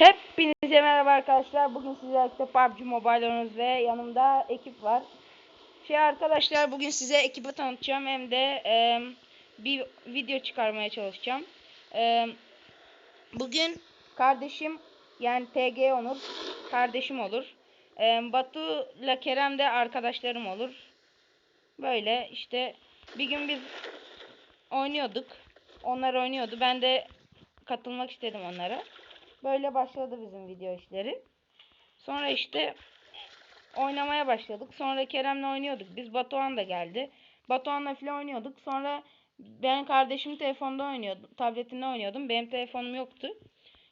Hepinize merhaba arkadaşlar. Bugün sizlerle PUBG Mobile oynuyoruz ve yanımda ekip var. Şey arkadaşlar bugün size ekibi tanıtacağım hem de e, bir video çıkarmaya çalışacağım. E, bugün kardeşim yani TG Onur kardeşim olur. E, Batu ile Kerem de arkadaşlarım olur. Böyle işte bir gün biz oynuyorduk. Onlar oynuyordu. Ben de katılmak istedim onlara. Böyle başladı bizim video işleri. Sonra işte oynamaya başladık. Sonra Kerem'le oynuyorduk. Biz Batuhan da geldi. Batuhan'la falan oynuyorduk. Sonra ben kardeşim telefonda oynuyordum. Tabletinde oynuyordum. Benim telefonum yoktu.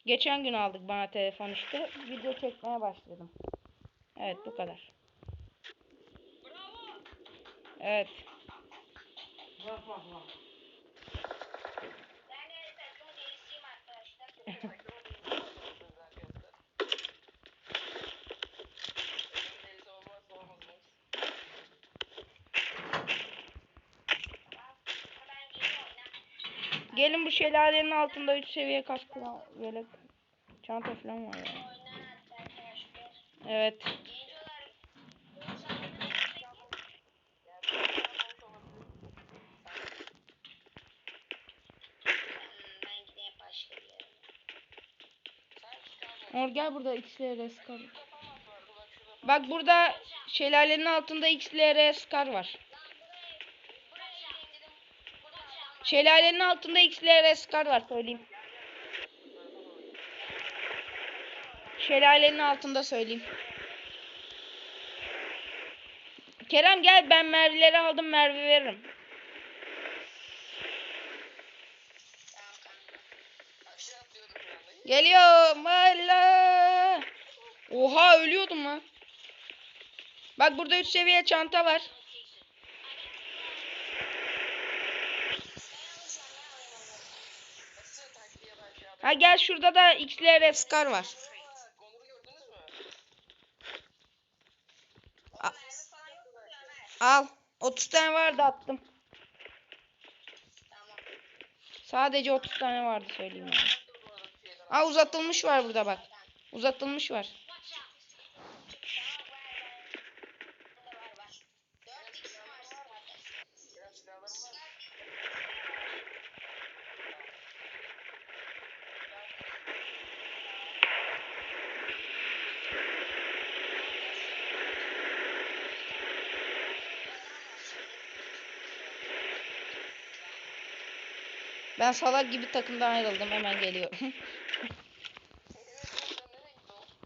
Geçen gün aldık bana telefon işte. Video çekmeye başladım. Evet bu kadar. Evet. Gelin bu şelalenin altında 3 seviye kask böyle çanta falan var yani. Evet. Or gel burada XLR Scar. Bak burada şelalenin altında XLR Scar var. Buraya gideyim dedim. Burada Şelalenin altında XLR Scar var söyleyeyim. Şelalenin altında söyleyeyim. Kerem gel ben mervileri aldım mervi veririm. Geliyorum Allah. Oha ölüyordum lan. Bak burada 3 seviye çanta var. Nasıl taktiğe ben şey Ha gel şurada da XLR Scar var. Al. 30 tane vardı attım. Sadece 30 tane vardı söyleyeyim yani. Aa uzatılmış var burada bak. Uzatılmış var. Burada var var. 4x var zaten. Kerem silahlarım var mı? Ben salak gibi takımdan ayrıldım. Hemen geliyorum.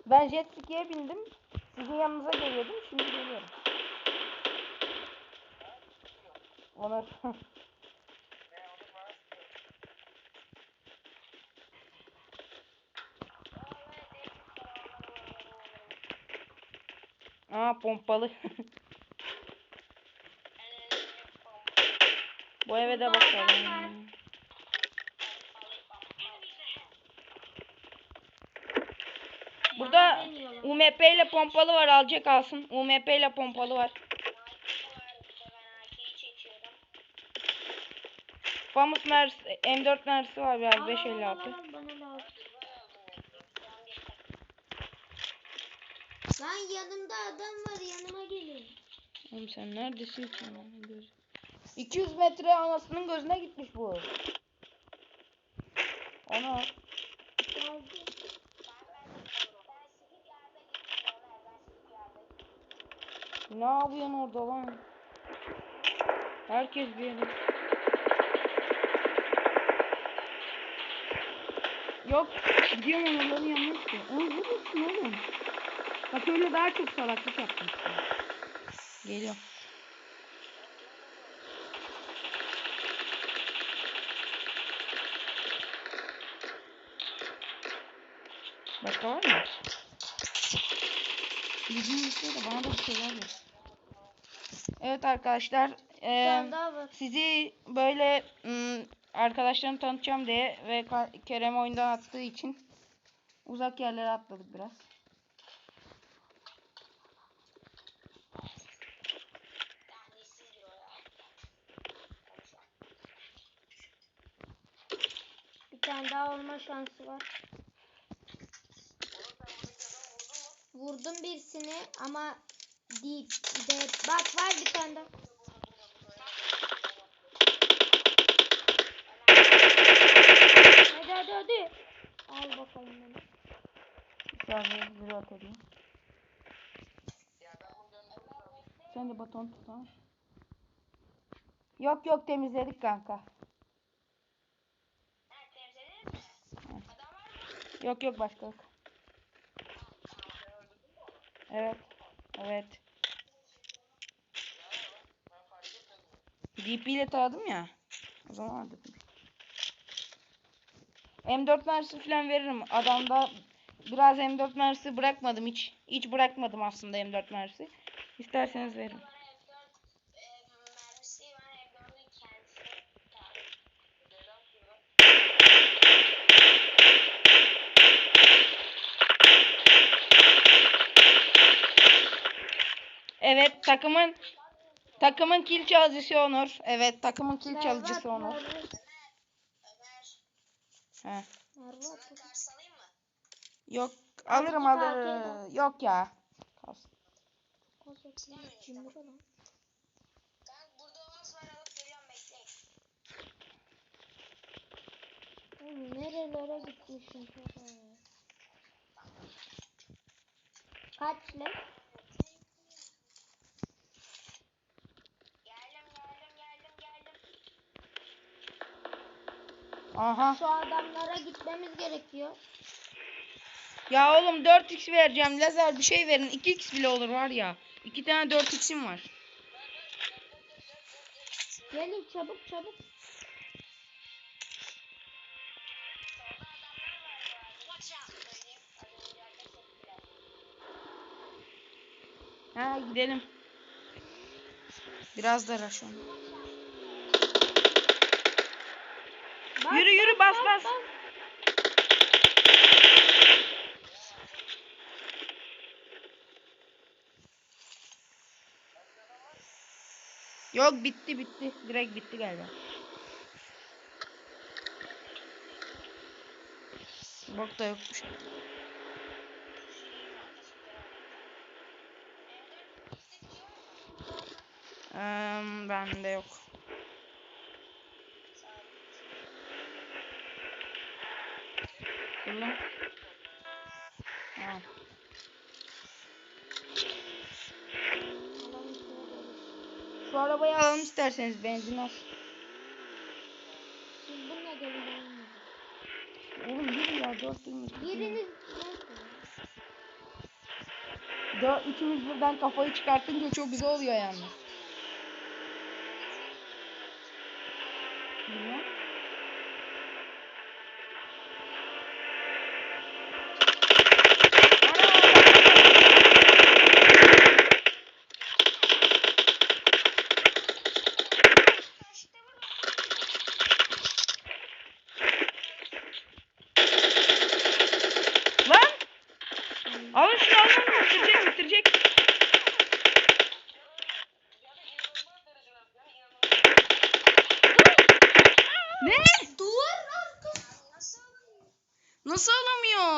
Ben jet ski'ye bindim. Sizin yanınıza geliyordum. Şimdi geliyorum. Onur. Aa pompalı. Bu eve de bakalım. Burada UMP ile pompalı var. Alacak alsın. UMP ile pompalı var. Famous Mers M4 mermisi var biraz 556. Lan yanımda adam var yanıma gelin. Oğlum sen neredesin ki? ananın gözü? 200 metre anasının gözüne gitmiş bu. Ana. Ne yapıyorsun orada lan? Herkes bir yere. Yok. Gidiyorum onların yanına ki. Oğlum buradasın oğlum. Bak öyle daha çok salaklık yaptım. Geliyorum. Başka var mı? Bildiğin bir şey de bana da bir şeyler ver. Evet arkadaşlar. var. sizi böyle ım, arkadaşlarımı tanıtacağım diye ve Kerem oyundan attığı için uzak yerlere atladık biraz. Bir tane daha olma şansı var. Vurdum birisini ama deep de bak var bir tane daha. Hadi hadi hadi. Al bakalım beni. Şarjı zero atayım. Sen de baton tut tamam. Yok yok temizledik kanka. Ha, temizlediniz mi? Adam var mı? Yok yok başka yok. Evet. Evet. DP ile taradım ya. O zaman dedim. M4 mermisi falan veririm. Adamda biraz M4 mermisi bırakmadım hiç. Hiç bırakmadım aslında M4 mermisi. İsterseniz veririm. Bana F4 e, mermisi var F4'ün kendisi. Tamam. Gelen şurada. Evet takımın takımın kill çalıcısı Onur. Evet takımın kill çalıcısı Onur. He. Yok alırım alırım. Yok ya. Kalsın. Nerelere gitmişsin? Kaç lan? Aha. Şu adamlara gitmemiz gerekiyor. Ya oğlum 4x vereceğim. Lazer bir şey verin. 2x bile olur var ya. 2 tane 4x'im var. Gelin çabuk çabuk. Ha gidelim. Biraz da rush Bas, Yürü yürü bas bas. Yok bitti bitti. Direkt bitti galiba. Bok da yokmuş. Eee bende yok. İçine gelir. Şu arabayı alalım isterseniz benzin az. Siz bununla gelin. Oğlum yürü ya dört. Biriniz Dört, ikimiz birden kafayı çıkartınca çok güzel oluyor yalnız. Bilmem.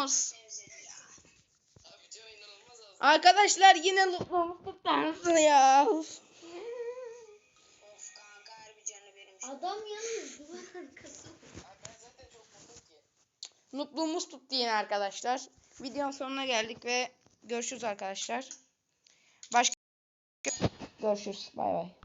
Az. Arkadaşlar yine lootlamış tutansı ya. Adam yalnız duvar arkası. Nutluğumuz tuttu yine arkadaşlar. Videonun sonuna geldik ve görüşürüz arkadaşlar. Başka görüşürüz. Bay bay.